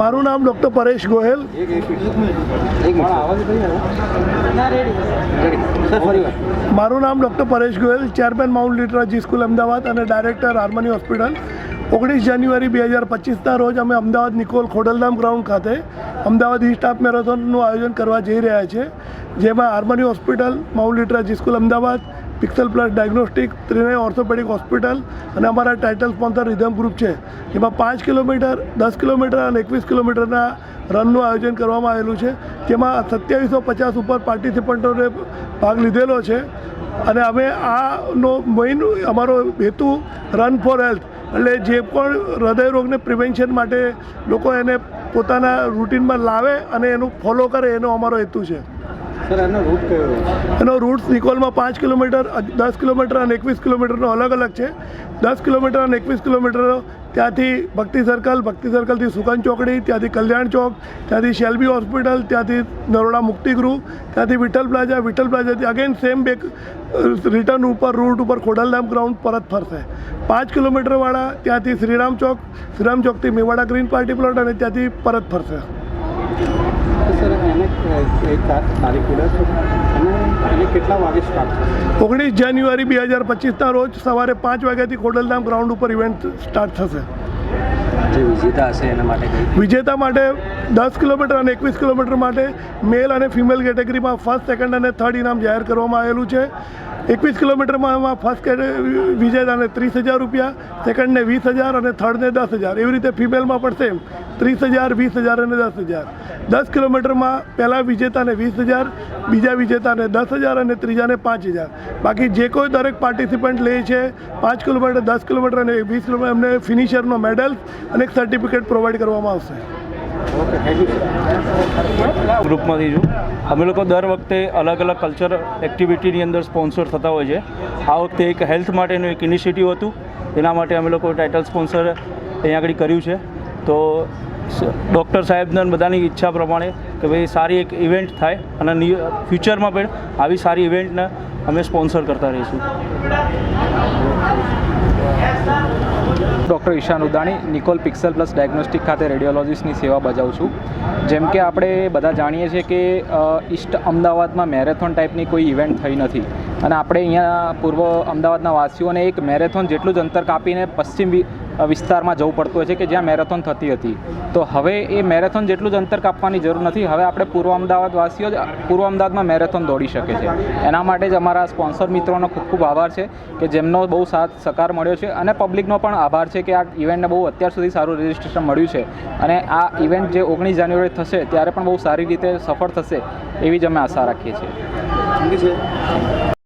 મારું નામ ડૉક્ટર પરેશ ગોહેલ. મારું નામ doctor Paresh Goyal chairman mount litera zee school Ahmedabad અને ડાયરેક્ટર હાર્મની હોસ્પિટલ. ઓગણીસ જાન્યુઆરી બે હજાર પચીસના રોજ અમે અમદાવાદ નિકોલ ખોડલધામ ગ્રાઉન્ડ ખાતે અમદાવાદ ઇસ્ટ સ્ટાફ મેરેથોનનું આયોજન કરવા જઈ રહ્યા છીએ જેમાં harmony hospital, mount litera zee school Ahmedabad pixel plus diagnostic Trinay orthopaedic hospital અને અમારા ટાઇટલ સ્પોન્સર રિધમ ગ્રુપ છે. જેમાં પાંચ કિલોમીટર, દસ કિલોમીટર અને એકવીસ કિલોમીટરના રનનું આયોજન કરવામાં આવેલું છે. જેમાં સત્યાવીસો પચાસ ઉપર પાર્ટિસિપન્ટોને ભાગ લીધેલો છે. અને અમે આનો મેઇન અમારો હેતુ રન ફોર હેલ્થ, એટલે જે પણ હૃદયરોગને પ્રિવેન્શન માટે લોકો એને પોતાના રૂટીનમાં લાવે અને એનું ફોલો કરે એનો અમારો હેતુ છે. એનો રૂટ નિકોલમાં પાંચ કિલોમીટર, દસ કિલોમીટર અને એકવીસ કિલોમીટરનો અલગ અલગ છે. દસ કિલોમીટર અને એકવીસ કિલોમીટર ત્યાંથી ભક્તિ સર્કલ ભક્તિ સર્કલથી સુકન ચોકડી, ત્યાંથી કલ્યાણ ચોક, ત્યાંથી શેલ્બી હોસ્પિટલ ત્યાંથી નરોડા મુક્તિગૃહ ત્યાંથી વિઠ્ઠલ પ્લાઝા, વિઠ્ઠલ પ્લાઝાથી અગેન સેમ બેક રિટર્ન ઉપર રૂટ ઉપર ખોડલધામ ગ્રાઉન્ડ પરત ફરશે. પાંચ કિલોમીટરવાળા ત્યાંથી શ્રીરામ ચોક, શ્રીરામ ચોકથી મેવાડા ગ્રીન પાર્ટી પ્લોટ અને ત્યાંથી પરત ફરશે. સર એને એક તારીખ અને એને કેટલા વાગે સ્ટાર્ટ થશે? ઓગણીસ જાન્યુઆરી બે હજાર પચીસના રોજ સવારે પાંચ વાગ્યાથી ખોડલધામ ગ્રાઉન્ડ ઉપર ઇવેન્ટ સ્ટાર્ટ થશે. જે વિજેતા હશે એના માટે વિજેતા માટે દસ કિલોમીટર અને એકવીસ કિલોમીટર માટે મેલ અને ફિમેલ કેટેગરીમાં ફર્સ્ટ સેકન્ડ અને થર્ડ ઇનામ જાહેર કરવામાં આવેલું છે. એકવીસ કિલોમીટરમાં એમાં ફર્સ્ટ વિજેતાને ત્રીસ હજાર રૂપિયા સેકન્ડને વીસ હજાર અને થર્ડને દસ હજાર. એવી રીતે ફિમેલમાં પણ સેમ ત્રીસ હજાર, વીસ હજાર અને દસ હજાર. દસ કિલોમીટરમાં પહેલાં વિજેતાને વીસ હજાર, બીજા વિજેતાને દસ હજાર અને ત્રીજાને પાંચ હજાર. બાકી જે કોઈ દરેક પાર્ટિસિપન્ટ લે છે, પાંચ કિલોમીટર, દસ કિલોમીટર અને વીસ કિલોમીટર, એમને ફિનિશરનો મેડલ અને એક સર્ટિફિકેટ પ્રોવાઈડ કરવામાં આવશે. ગ્રુપમાંથી છું. અમે લોકો દર વખતે અલગ અલગ કલ્ચર એક્ટિવિટીની અંદર સ્પોન્સર થતા હોય છે. આ વખતે એક હેલ્થ માટેનું એક ઇનિશિયેટિવ હતું. એના માટે અમે લોકો ટાઇટલ સ્પોન્સર અહીંયા આગળ કર્યું છે. તો ડૉક્ટર સાહેબને બધાની ઈચ્છા પ્રમાણે કે ભાઈ સારી એક ઇવેન્ટ થાય અને ફ્યુચરમાં પણ આવી સારી ઇવેન્ટને અમે સ્પોન્સર કરતા રહીશું. Doctor Ishan Udani, Nikol pixel plus diagnostic ખાતે રેડિયોલોજીસ્ટની સેવા બજાવું છું. જેમ કે આપણે બધા જાણીએ છીએ કે ઈસ્ટ અમદાવાદમાં મેરેથોન ટાઈપની કોઈ ઇવેન્ટ થઈ નથી. અને આપણે અહીંયા પૂર્વ અમદાવાદના વાસીઓને એક મેરેથોન જેટલું જ અંતર કાપીને પશ્ચિમ વિસ્તારમાં જવું પડતું હોય છે કે જ્યાં મેરેથોન થતી હતી. તો હવે એ મેરેથોન જેટલું જ અંતર કાપવાની જરૂર નથી. હવે આપણે પૂર્વ અમદાવાદવાસીઓ જ પૂર્વ અમદાવાદમાં મેરેથોન દોડી શકે છે. એના માટે જ અમારા સ્પોન્સર મિત્રોનો ખૂબ ખૂબ આભાર છે કે જેમનો બહુ સાથ સકાર મળ્યો છે અને પબ્લિકનો પણ આભાર છે કે આ ઇવેન્ટને બહુ અત્યાર સુધી સારું રજિસ્ટ્રેશન મળ્યું છે. અને આ ઇવેન્ટ જે ઓગણીસ જાન્યુઆરી થશે ત્યારે પણ બહુ સારી રીતે સફળ થશે એવી જ અમે આશા રાખીએ છીએ.